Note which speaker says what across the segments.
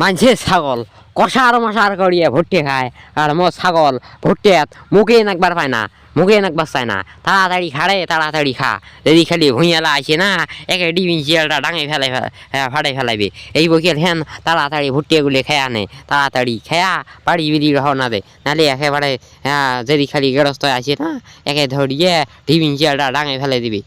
Speaker 1: মানছে ছাগল। কষার মশার করিয়ে ভুট্টে খায় আর মো ছাগল ভুট্টে মুখে নাকবার পায় না মুখে নাকবার চায় না। তাড়াতাড়ি খাড়ে তাড়াতাড়ি খা। যদি খালি ভুঁইয়ালা আসে না একে ডিবিন চিয়ালটা ডাঙে ফেলে ফাড়ে ফেলাইবে। এই বকিল হেন তাড়াতাড়ি ভুট্টেগুলি খেয়া আনে তাড়াতাড়ি খেয়া বাড়ি বিড়ি রওনা দে। নালে একেবারে হ্যাঁ, যদি খালি গেরস্ত আসে না একে ধরিয়ে ডিবিন চিয়ালটা ডাঙে ফেলে দিবি।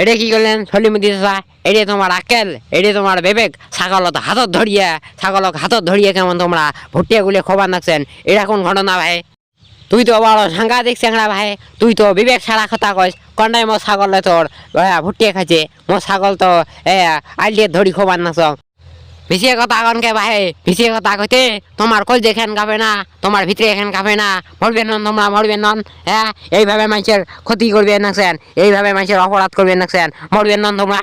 Speaker 1: এটা কি করলেন? সলিম চাচা এটা তোমার আকেল এটা তোমার বিবেক ছাগলত হাতত ধরিয়া, ছাগলক হাতত ধরিয়া কেমন তোমরা ভুটিয়া গুলে খবর নাকছেন এটা কোন ঘটনা ভাই? তুই তো বড় সাংঘাতিক চেংড়া ভাই, তুই তো বিবেক ছাড়া কথা কইস। কন্ডাই মো ছাগলে তোর ভুটিয়া খাইছে? মো ছাগল তো, এ আইলিয়ে ধরি খবর নাকছ পিছিয়ে কথা কনকে ভাই পিছিয়ে কথা কইতে তোমার কই দেখেন গাবে না, তোমার ভিতরে এখান গাবে না, মরবে নন তোমরা, মরবে নন হ্যাঁ? এইভাবে মানুষের ক্ষতি করবে নাকছেন এইভাবে মানুষের অপরাধ করবে নাকছেন মরবে নন তোমরা।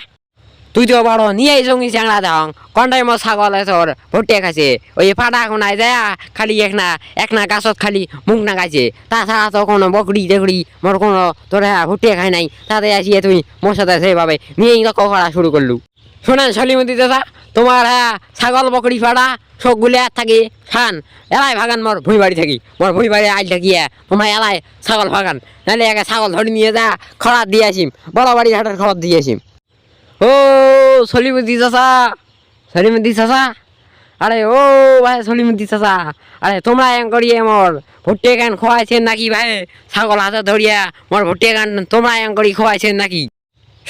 Speaker 1: তুই তো বড় নিয়েই জঙ্গি চ্যাংড়া দেখ কন্ডাই মো ছাগল তোর ভুট্টে খাইছে, ওই ফাটা কোনায় যায়, খালি এক না এক না গাছত খালি মুখ না গাইছে তাছাড়া তো কোনো বকরি দেখড়ি মোর কোনো তোর হ্যাঁ ভুট্টে খাই নাই, তাতে আসিয়ে তুই মোর সাথে সেইভাবে, নিয়েই লক্ষ্য করা শুরু করলু। শোনেন সলিমতি দাদা তোমার হ্যাঁ ছাগল, বকরি ফাড়া সবগুলি আর থাকি খান এলাই ভাগান মোর ভুঁই বাড়ি থাকি। মোর ভুঁই বাড়ি আইল থাকিয়ে তোমার এলাই ছাগল ভাগান। নাহলে একে ছাগল ধরে নিয়ে যা খরাত দিয়ে আসিম বড় বাড়ি ঘাটের খরচ দিয়ে আসিম। ও সলিমতি চাচা সলিমতি চাচা, আরে ও ভাই সলিমতি চাচা, আরে তোমরা এম করিয়ে মোর ভুট্টে গান খোয়াইছেন নাকি ভাই? ছাগল হাতে ধরিয়া মোর ভুট্টে গান তোমরা এম করি খোয়াইছেন নাকি?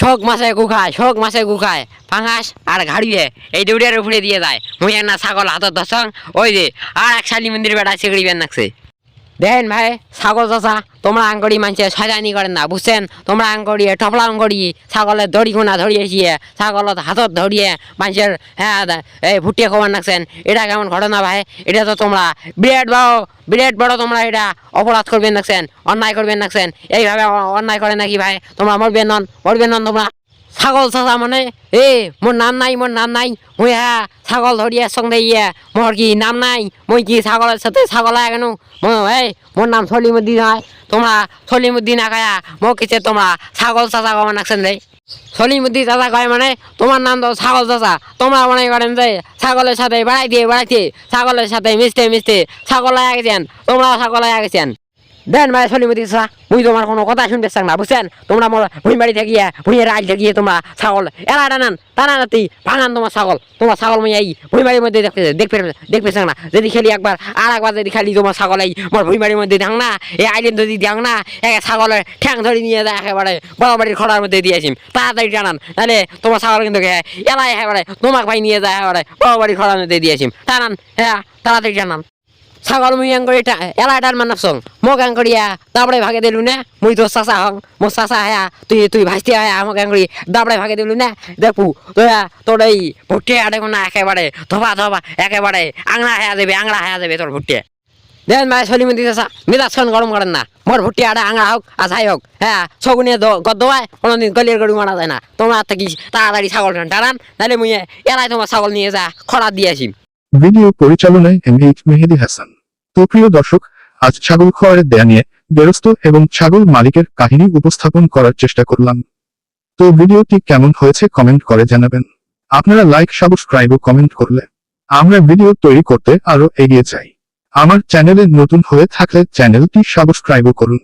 Speaker 1: শোক মাসে গুখায় শোক মাসে গুখায় ফাঙাস আর ঘাড়িয়ে এই দৌড়ের উপরে দিয়ে যায় মুই না ছাগল হাতত ধসং ওই যে, আর এক শালী মন্দির বেড়া বেটা চিগড়িবেন নাকছে। দেখেন ভাই, ছাগল চাষা তোমরা আঙ্কড়ি মানছে সজানি করেন না, বুঝছেন? তোমরা আঙ্কড়ি টপলা আঙ্কড়ি ছাগলের দড়ি কোনা ধরিয়েছিয়ে ছাগলত হাতত ধরিয়ে মানুষের হ্যাঁ এই ভুটিয়ে খবর নাকছেন। এটা কেমন ঘটনা ভাই? এটা তো তোমরা, বিরাট বড় বিরাট বড় তোমরা এটা অপরাধ করবেন নাকছেন, অন্যায় করবেন নাকছেন। এইভাবে অন্যায় করে নাকি ভাই? তোমরা মরবেন নন মরবেন নন তোমরা। ছাগল চাষা মানে এ মোর নাম নাই মোর নাম নাই, মুই হ্যাঁ ছাগল ধরিয়ে সঙ্গে ইয়ে মোর কি নাম নাই, মুই কি ছাগলের সাথে ছাগল কেন? এই মোর নাম সলিমুদ্দিন হয় তোমরা সলিমুদ্দিন আগায়া মোক কিছে তোমরা ছাগল চাচা কমান আছেন রে সলিমুদ্দিন চাচা কয় মানে তোমার নাম তো ছাগল চাচা তোমরা মনে করেন যে ছাগলের সাথে বেড়াই দিয়ে বেড়াইতে ছাগলের সাথে মিশতে মিশতে ছাগল আয়া গেছেন তোমরা ছাগল আয়া গেছেন দেন ভাই সলিমতি চাচা মুই তোমার কোনো কথা শুনতে চাং না, বুঝছেন? তোমরা মোর ভুঁই বাড়ি থাকিয়ে, ভুঁইয়ের রাজ থাকিয়ে তোমরা ছাগল এলা টানান, টানা নাতি ভাঙান তোমার ছাগল। তোমার ছাগল মুই এই ভুঁই বাড়ির মধ্যে দেখতে দেখতে দেখতে চাং না। যদি খেলি একবার, আর একবার যদি খালি তোমার ছাগল এই মোর ভুঁই বাড়ির মধ্যে দেখ না এই আইলেন যদি দেখ না এক ছাগলের ঠ্যাং ধরে নিয়ে যায় একেবারে বড় বাড়ির খড়ার মধ্যে দিয়েছিম তাড়াতাড়ি টানান তাহলে তোমার ছাগল কিন্তু এলাই একেবারে তোমাক ভাই নিয়ে যায় একেবারে বড় বাড়ির খড়ার মধ্যে দিয়েছিম টানান হ্যাঁ তাড়াতাড়ি টানান। ছাগল মুই আং করি এলা এটার মান নাপসং মোক আং দাবড়ে ভাগে দিলু না? মুই তো চাচা হং মো চাচা হ্যাঁ তুই তুই ভাইস্তি হ্যাঁ মোক আং করি দাবড়ে ভাগে দিলু না? দেখু তোরা তোর এই ভুট্টে আড়ে না একেবারে ধবা ধবা একেবারে আংড়া হ্যাঁ দেবে আংড়া হ্যাঁ দেবে তোর ভুট্টে দেন ভাই সলিমন্দি চাচা মিদাসন গরম করেন না মোর ভুট্টি আড়ে আংড়া হোক আর যাই হোক হ্যাঁ ছগুনে গদ্দমায় কোনোদিন গলির গরু মারা যায় না তোমরা থাকি তাড়াতাড়ি ছাগল টানান তাহলে মুই এলাই তোমার ছাগল নিয়ে যা খরা দিয়ে আসিম
Speaker 2: ভিডিও পরিচালনায় এম এইচ মেহেদি হাসান। তো প্রিয় দর্শক, আজ ছাগল খোয়ারের দেয়া নিয়ে গেরস্ত এবং ছাগল মালিকের কাহিনী উপস্থাপন করার চেষ্টা করলাম। তো ভিডিওটি কেমন হয়েছে কমেন্ট করে জানাবেন। আপনারা লাইক, সাবস্ক্রাইব ও কমেন্ট করলে আমরা ভিডিও তৈরি করতে আরও এগিয়ে যাই। আমার চ্যানেলে নতুন হয়ে থাকলে চ্যানেলটি সাবস্ক্রাইব করুন।